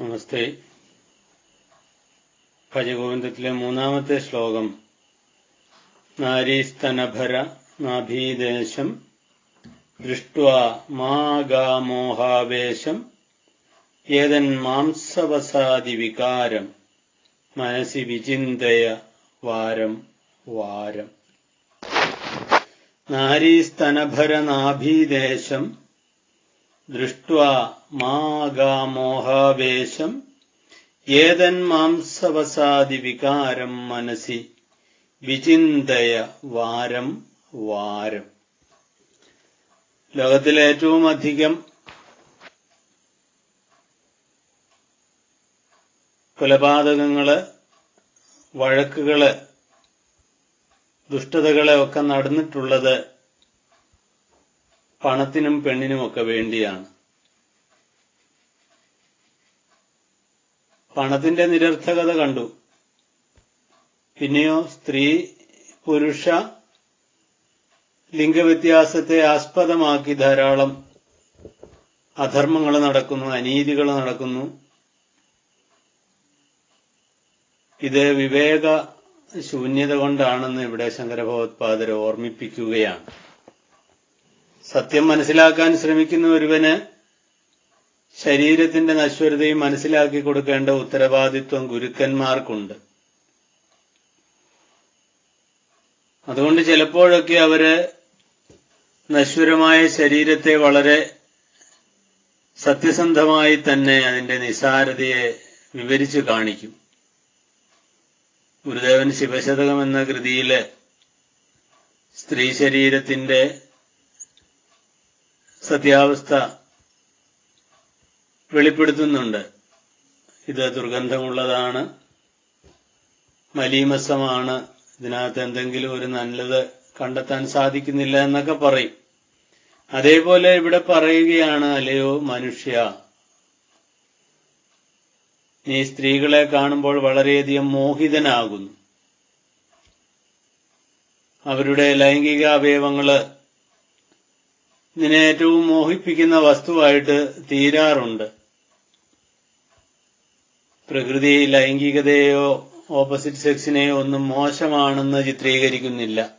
നമസ്തേ. ഭജഗോവിന്ദത്തിലെ മൂന്നാമത്തെ ശ്ലോകം. നാരീസ്തനഭര നാഭീദേശം ദൃഷ്ട്വാ മാഗാമോഹാവേശം ഏതൻ മാംസവസാദി വികാരം മനസി വിചിന്തയ വാരം വാരം. നാരീസ്തനഭര നാഭീദേശം ദൃഷ്ട്വാ മാഗാമോഹാവേശം ഏതൻ മാംസവസാദി വികാരം മനസി വിചിന്തയ വാരം വാരം. ലോകത്തിലെ ഏറ്റവും അധികം കൊലപാതകങ്ങൾ വഴക്കുകൾ ദുഷ്ടതകളെ ഒക്കെ നടന്നിട്ടുള്ളത് പണത്തിനും പെണ്ണിനും ഒക്കെ വേണ്ടിയാണ്. പണത്തിന്റെ നിരർത്ഥകത കണ്ടു. പിന്നെയോ സ്ത്രീ പുരുഷ ലിംഗവ്യത്യാസത്തെ ആസ്പദമാക്കി ധാരാളം അധർമ്മങ്ങൾ നടക്കുന്നു അനീതികൾ നടക്കുന്നു. ഇത് വിവേക ശൂന്യത കൊണ്ടാണെന്ന് ഇവിടെ ശങ്കരഭഗവത്പാദരെ ഓർമ്മിപ്പിക്കുകയാണ്. സത്യം മനസ്സിലാക്കാൻ ശ്രമിക്കുന്ന ഒരുവന് ശരീരത്തിന്റെ നശ്വരതയും മനസ്സിലാക്കി കൊടുക്കേണ്ട ഉത്തരവാദിത്വം ഗുരുക്കന്മാർക്കുണ്ട്. അതുകൊണ്ട് ചിലപ്പോഴൊക്കെ അവർ നശ്വരമായ ശരീരത്തെ വളരെ സത്യസന്ധമായി തന്നെ അതിന്റെ നിസാരതയെ വിവരിച്ചു കാണിക്കും. ഗുരുദേവൻ ശിവശതകം എന്ന കൃതിയിലെ സ്ത്രീ ശരീരത്തിന്റെ സത്യാവസ്ഥ വെളിപ്പെടുത്തുന്നുണ്ട്. ഇത് ദുർഗന്ധമുള്ളതാണ് മലീമസമാണ് ഇതിനകത്ത് എന്തെങ്കിലും ഒരു നല്ലത് കണ്ടെത്താൻ സാധിക്കുന്നില്ല എന്നൊക്കെ പറയും. അതേപോലെ ഇവിടെ പറയുകയാണ് അല്ലയോ മനുഷ്യ നീ സ്ത്രീകളെ കാണുമ്പോൾ വളരെയധികം മോഹിതനാകുന്നു. അവരുടെ ലൈംഗിക അവയവങ്ങൾ ഇതിനെ ഏറ്റവും മോഹിപ്പിക്കുന്ന വസ്തുവായിട്ട് തീരാറുണ്ട്. പ്രകൃതി ലൈംഗികതയോ ഓപ്പോസിറ്റ് സെക്സിനെയോ ഒന്നും മോശമാണെന്ന് ചിത്രീകരിക്കുന്നില്ല.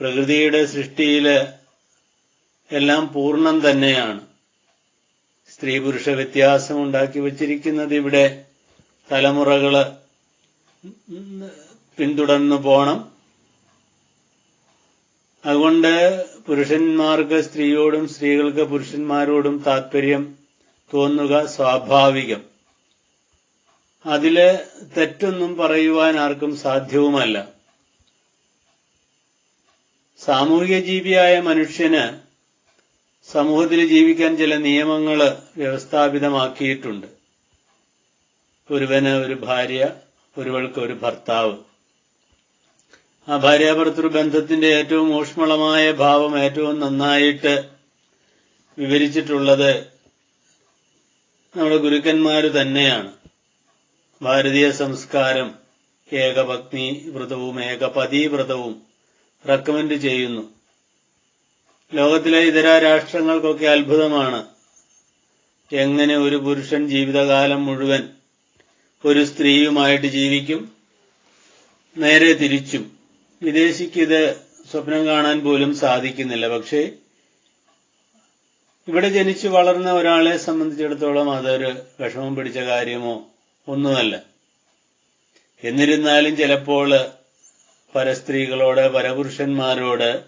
പ്രകൃതിയുടെ സൃഷ്ടിയിൽ എല്ലാം പൂർണം തന്നെയാണ്. സ്ത്രീ പുരുഷ വ്യത്യാസം ഉണ്ടാക്കി വച്ചിരിക്കുന്നത് ഇവിടെ തലമുറകൾ പിന്തുടർന്നു പോണം. അതുകൊണ്ട് പുരുഷന്മാർക്ക് സ്ത്രീയോടും സ്ത്രീകൾക്ക് പുരുഷന്മാരോടും താത്പര്യം തോന്നുക സ്വാഭാവികം. അതിൽ തെറ്റൊന്നും പറയുവാൻ ആർക്കും സാധ്യവുമല്ല. സാമൂഹിക ജീവിയായ മനുഷ്യന് സമൂഹത്തിൽ ജീവിക്കാൻ ചില നിയമങ്ങൾ വ്യവസ്ഥാപിതമാക്കിയിട്ടുണ്ട്. ഒരുവന് ഒരു ഭാര്യ ഒരുവൾക്ക് ഒരു ഭർത്താവ്. ആ ഭാര്യാഭർത്തൃ ബന്ധത്തിന്റെ ഏറ്റവും ഊഷ്മളമായ ഭാവം ഏറ്റവും നന്നായിട്ട് വിവരിച്ചിട്ടുള്ളത് നമ്മുടെ ഗുരുക്കന്മാർ തന്നെയാണ്. ഭാരതീയ സംസ്കാരം ഏകപത്നി വ്രതവും ഏകപതി വ്രതവും റെക്കമെൻഡ് ചെയ്യുന്നു. ലോകത്തിലെ ഇതര രാഷ്ട്രങ്ങൾക്കൊക്കെ അത്ഭുതമാണ് എങ്ങനെ ഒരു പുരുഷൻ ജീവിതകാലം മുഴുവൻ ഒരു സ്ത്രീയുമായിട്ട് ജീവിക്കും നേരെ തിരിച്ചും വിദേശിക്ക് ഇത് സ്വപ്നം കാണാൻ പോലും സാധിക്കുന്നില്ല. പക്ഷേ ഇവിടെ ജനിച്ചു വളർന്ന ഒരാളെ സംബന്ധിച്ചിടത്തോളം അതൊരു വിഷമം പിടിച്ച കാര്യമോ ഒന്നുമല്ല. എന്നിരുന്നാലും ചിലപ്പോൾ പരസ്ത്രീകളോട് പരപുരുഷന്മാരോട്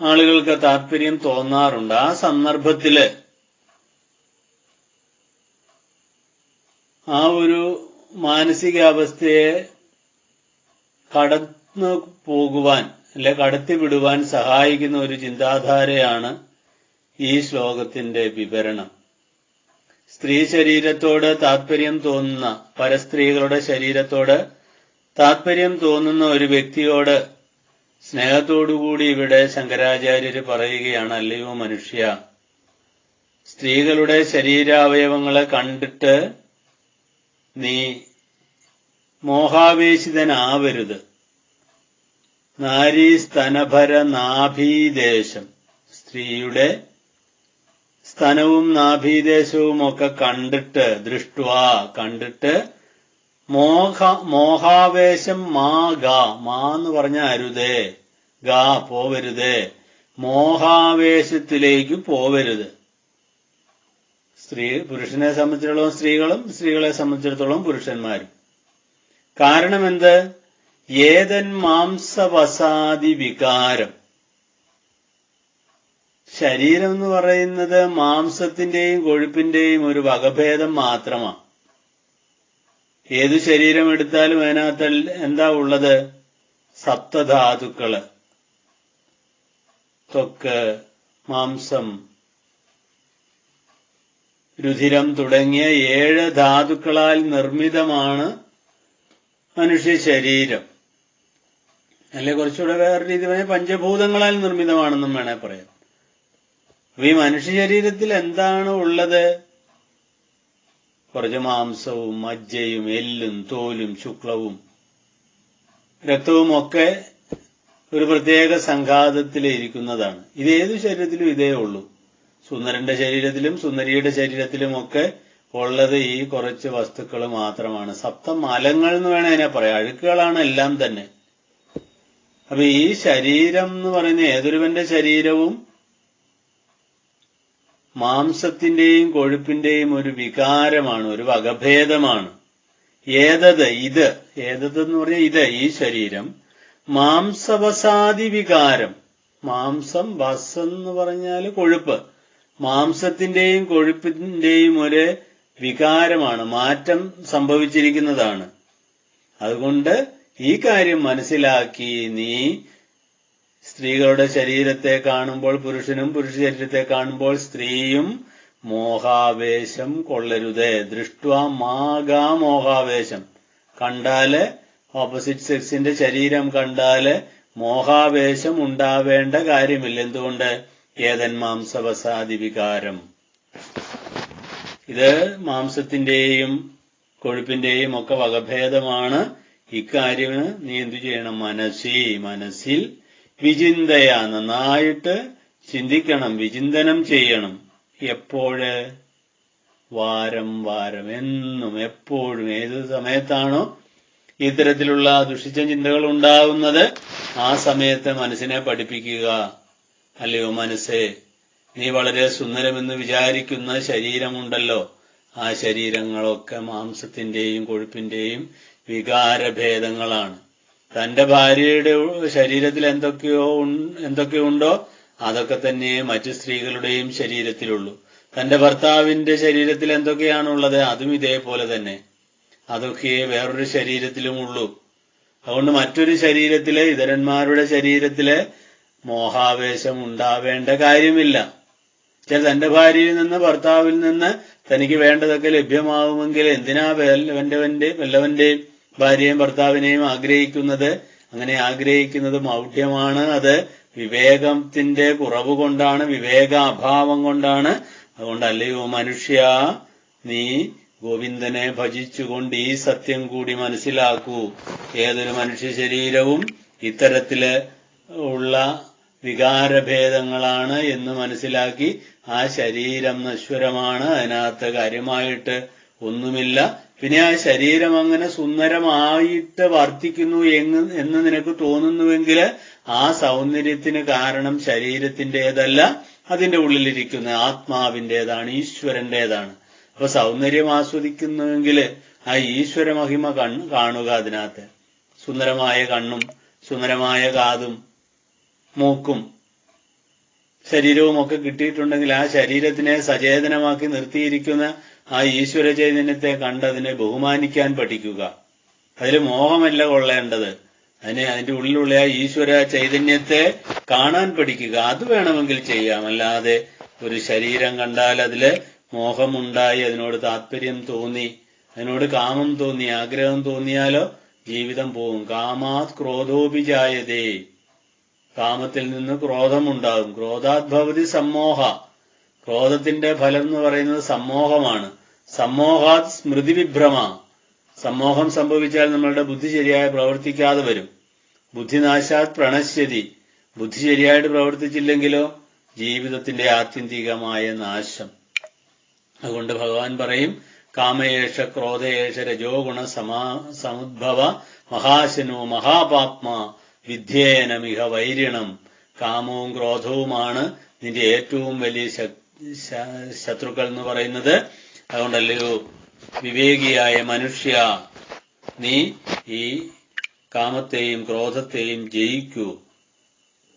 ആളുകൾക്ക് താല്പര്യം തോന്നാറുണ്ട്. ആ സന്ദർഭത്തിൽ ആ ഒരു മാനസികാവസ്ഥയെ കടന്നു പോകുവാൻ അല്ലെ കടത്തിവിടുവാൻ സഹായിക്കുന്ന ഒരു ചിന്താധാരയാണ് ഈ ശ്ലോകത്തിന്റെ വിവരണം. സ്ത്രീ ശരീരത്തോട് താത്പര്യം തോന്നുന്ന പരസ്ത്രീകളുടെ ശരീരത്തോട് താത്പര്യം തോന്നുന്ന ഒരു വ്യക്തിയോട് സ്നേഹത്തോടുകൂടി ഇവിടെ ശങ്കരാചാര്യർ പറയുകയാണ് അല്ലയോ മനുഷ്യ സ്ത്രീകളുടെ ശരീരാവയവങ്ങളെ കണ്ടിട്ട് നീ മോഹാവേശിതനാവരുത്. നാരീ സ്തനഭര നാഭീദേശം സ്ത്രീയുടെ സ്തനവും നാഭീദേശവും ഒക്കെ കണ്ടിട്ട് ദൃഷ്ടുവ കണ്ടിട്ട് മോഹ മോഹാവേശം മാ ഗാ മാ എന്ന് പറഞ്ഞ അരുതേ ഗാ പോവരുതേ മോഹാവേശത്തിലേക്ക് പോവരുത്. സ്ത്രീ പുരുഷനെ സംബന്ധിച്ചിടത്തോളം സ്ത്രീകളും സ്ത്രീകളെ സംബന്ധിച്ചിടത്തോളം പുരുഷന്മാരും. കാരണം എന്ത് ഏതൻ മാംസവസാദി വികാരം. ശരീരം എന്ന് പറയുന്നത് മാംസത്തിന്റെയും കൊഴുപ്പിന്റെയും ഒരു വകഭേദം മാത്രമാണ് ഏതു ശരീരം എടുത്താലും അതിനകത്ത് എന്താ ഉള്ളത്? സപ്തധാതുക്കൾ. ത്വക്ക് മാംസം രുധിരം തുടങ്ങിയ ഏഴ് ധാതുക്കളാൽ നിർമ്മിതമാണ് മനുഷ്യ ശരീരം. അല്ലെ കുറച്ചുകൂടെ വേറെ രീതി പറഞ്ഞാൽ പഞ്ചഭൂതങ്ങളാൽ നിർമ്മിതമാണെന്നും വേണേ പറയാം. അപ്പൊ ഈ മനുഷ്യ ശരീരത്തിൽ എന്താണ് ഉള്ളത്? കുറച്ച് മാംസവും മജ്ജയും എല്ലും തോലും ശുക്ലവും രക്തവും ഒക്കെ ഒരു പ്രത്യേക സംഘാതത്തിൽ ഇരിക്കുന്നതാണ്. ഇത് ഏത് ശരീരത്തിലും ഇതേ ഉള്ളൂ. സുന്ദരന്റെ ശരീരത്തിലും സുന്ദരിയുടെ ശരീരത്തിലും ഒക്കെ ഉള്ളത് ഈ കുറച്ച് വസ്തുക്കൾ മാത്രമാണ്. സപ്തമലങ്ങൾ എന്ന് വേണേ അതിനെ പറയാം. അഴുക്കുകളാണ് എല്ലാം തന്നെ. അപ്പൊ ഈ ശരീരം എന്ന് പറയുന്ന ഏതൊരുവന്റെ ശരീരവും മാംസത്തിന്റെയും കൊഴുപ്പിന്റെയും ഒരു വികാരമാണ് ഒരു വകഭേദമാണ്. ഏതത്? ഇത്. ഏതത് എന്ന് പറഞ്ഞാൽ ഇത് ഈ ശരീരം. മാംസവസാദി വികാരം. മാംസം വസ് എന്ന് പറഞ്ഞാൽ കൊഴുപ്പ്. മാംസത്തിന്റെയും കൊഴുപ്പിന്റെയും ഒരു വികാരമാണ് മാറ്റം സംഭവിച്ചിരിക്കുന്നതാണ്. അതുകൊണ്ട് ഈ കാര്യം മനസ്സിലാക്കി നീ സ്ത്രീകളുടെ ശരീരത്തെ കാണുമ്പോൾ പുരുഷനും പുരുഷ ശരീരത്തെ കാണുമ്പോൾ സ്ത്രീയും മോഹാവേശം കൊള്ളരുത്. ദൃഷ്ട മാഗാ മോഹാവേശം. കണ്ടാൽ ഓപ്പോസിറ്റ് സെക്സിന്റെ ശരീരം കണ്ടാൽ മോഹാവേശം ഉണ്ടാവേണ്ട കാര്യമില്ല. എന്തുകൊണ്ട്? ഏതൻ മാംസവസാദി വികാരം. ഇത് മാംസത്തിന്റെയും കൊഴുപ്പിന്റെയും ഒക്കെ വകഭേദമാണ്. ഇക്കാര്യം നീ എന്തു ചെയ്യണം? മനസ്സി മനസ്സിൽ വിചിന്തയ. നന്നായിട്ട് ചിന്തിക്കണം വിചിന്തനം ചെയ്യണം. എപ്പോഴ്? വാരം വാരം. എന്നും എപ്പോഴും ഏത് സമയത്താണോ ഇത്തരത്തിലുള്ള ദുഷിച്ച ചിന്തകൾ ഉണ്ടാകുന്നത്. ആ സമയത്ത് മനസ്സിനെ പഠിപ്പിക്കുക. അല്ലയോ മനസ്സേ? നീ വളരെ സുന്ദരമെന്ന് വിചാരിക്കുന്ന ശരീരമുണ്ടല്ലോ. ആ ശരീരങ്ങളൊക്കെ മാംസത്തിന്റെയും കൊഴുപ്പിന്റെയും വികാരഭേദങ്ങളാണ്. തന്റെ ഭാര്യയുടെ ശരീരത്തിൽ എന്തൊക്കെയോ എന്തൊക്കെയുണ്ടോ അതൊക്കെ തന്നെ മറ്റു സ്ത്രീകളുടെയും ശരീരത്തിലുള്ളൂ. തന്റെ ഭർത്താവിന്റെ ശരീരത്തിൽ എന്തൊക്കെയാണുള്ളത് അതും ഇതേപോലെ തന്നെ. അതൊക്കെ വേറൊരു ശരീരത്തിലും ഉള്ളൂ അതുകൊണ്ട് മറ്റൊരു ശരീരത്തിലെ ഇതരന്മാരുടെ ശരീരത്തിലെ മോഹാവേശം ഉണ്ടാവേണ്ട കാര്യമില്ല. തന്റെ ഭാര്യയിൽ നിന്ന് ഭർത്താവിൽ നിന്ന് തനിക്ക് വേണ്ടതൊക്കെ ലഭ്യമാവുമെങ്കിൽ എന്തിനാ വല്ലവന്റെ വല്ലവന്റെ ഭാര്യയും ഭർത്താവിനെയും ആഗ്രഹിക്കുന്നത്? അങ്ങനെ ആഗ്രഹിക്കുന്നത് മൗഢ്യമാണ് അത് വിവേകത്തിന്റെ കുറവ് കൊണ്ടാണ് വിവേക അഭാവം കൊണ്ടാണ്. അതുകൊണ്ട് അല്ലയോ മനുഷ്യ നീ ഗോവിന്ദനെ ഭജിച്ചുകൊണ്ട് ഈ സത്യം കൂടി മനസ്സിലാക്കൂ. ഏതൊരു മനുഷ്യ ശരീരവും ഇത്തരത്തിൽ ഉള്ള വികാരഭേദങ്ങളാണ് എന്ന് മനസ്സിലാക്കി ആ ശരീരം നശ്വരമാണ്. അതിനകത്ത് കാര്യമായിട്ട് ഒന്നുമില്ല. പിന്നെ ആ ശരീരം അങ്ങനെ സുന്ദരമായിട്ട് വർത്തിക്കുന്നു എന്ന് എന്ന് നിനക്ക് തോന്നുന്നുവെങ്കിൽ ആ സൗന്ദര്യത്തിന് കാരണം ശരീരത്തിന്റേതല്ല അതിന്റെ ഉള്ളിലിരിക്കുന്ന ആത്മാവിന്റേതാണ് ഈശ്വരന്റേതാണ് അപ്പൊ സൗന്ദര്യം ആസ്വദിക്കുന്നുവെങ്കിൽ ആ ഈശ്വര മഹിമ കാണുക അതിനകത്ത്. സുന്ദരമായ കണ്ണും സുന്ദരമായ കാതും മൂക്കും. ശരീരവും ഒക്കെ കിട്ടിയിട്ടുണ്ടെങ്കിൽ ആ ശരീരത്തിനെ സചേതനമാക്കി നിർത്തിയിരിക്കുന്ന ആ ഈശ്വര ചൈതന്യത്തെ കണ്ടതിനെ ബഹുമാനിക്കാൻ പഠിക്കുക. അതിൽ മോഹമല്ല കൊള്ളേണ്ടത്. അതിനെ അതിന്റെ ഉള്ളിലുള്ള ആ ഈശ്വര ചൈതന്യത്തെ കാണാൻ പഠിക്കുക. അത് വേണമെങ്കിൽ ചെയ്യാം. അല്ലാതെ ഒരു ശരീരം കണ്ടാൽ അതിൽ മോഹമുണ്ടായി അതിനോട് താല്പര്യം തോന്നി അതിനോട് കാമം തോന്നി ആഗ്രഹം തോന്നിയാലോ ജീവിതം പോകും. കാമാത് ക്രോധോപിജായതേ കാമത്തിൽ നിന്ന് ക്രോധമുണ്ടാകും. ക്രോധാത്ഭവതി സമ്മോഹ. ക്രോധത്തിന്റെ ഫലം എന്ന് പറയുന്നത് സമ്മോഹമാണ്. സമ്മോഹാത് സ്മൃതി വിഭ്രമ. സമ്മോഹം സംഭവിച്ചാൽ നമ്മളുടെ ബുദ്ധി ശരിയായി പ്രവർത്തിക്കാതെ വരും. ബുദ്ധിനാശാത് പ്രണശ്യതി. ബുദ്ധി ശരിയായിട്ട് പ്രവർത്തിച്ചില്ലെങ്കിലോ ജീവിതത്തിന്റെ ആത്യന്തികമായ നാശം. അതുകൊണ്ട് ഭഗവാൻ പറയും കാമയേഷ ക്രോധയേഷ രജോ ഗുണ സമാ സമുദ്ഭവ മഹാശനോ മഹാപാത്മ വിദ്യേനമിഹ വൈരിണം. കാമവും ക്രോധവുമാണ് നിന്റെ ഏറ്റവും വലിയ ശത്രുക്കൾ എന്ന് പറയുന്നത്. അതുകൊണ്ടല്ലയോ വിവേകിയായ മനുഷ്യ നീ ഈ കാമത്തെയും ക്രോധത്തെയും ജയിക്കൂ.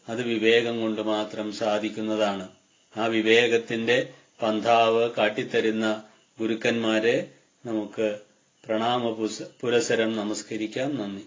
അത് വിവേകം കൊണ്ട് മാത്രം സാധിക്കുന്നതാണ്. ആ വിവേകത്തിന്റെ പന്ഥാവ് കാട്ടിത്തരുന്ന ഗുരുക്കന്മാരെ നമുക്ക് പ്രണാമ പുരസരം നമസ്കരിക്കാം. നന്ദി.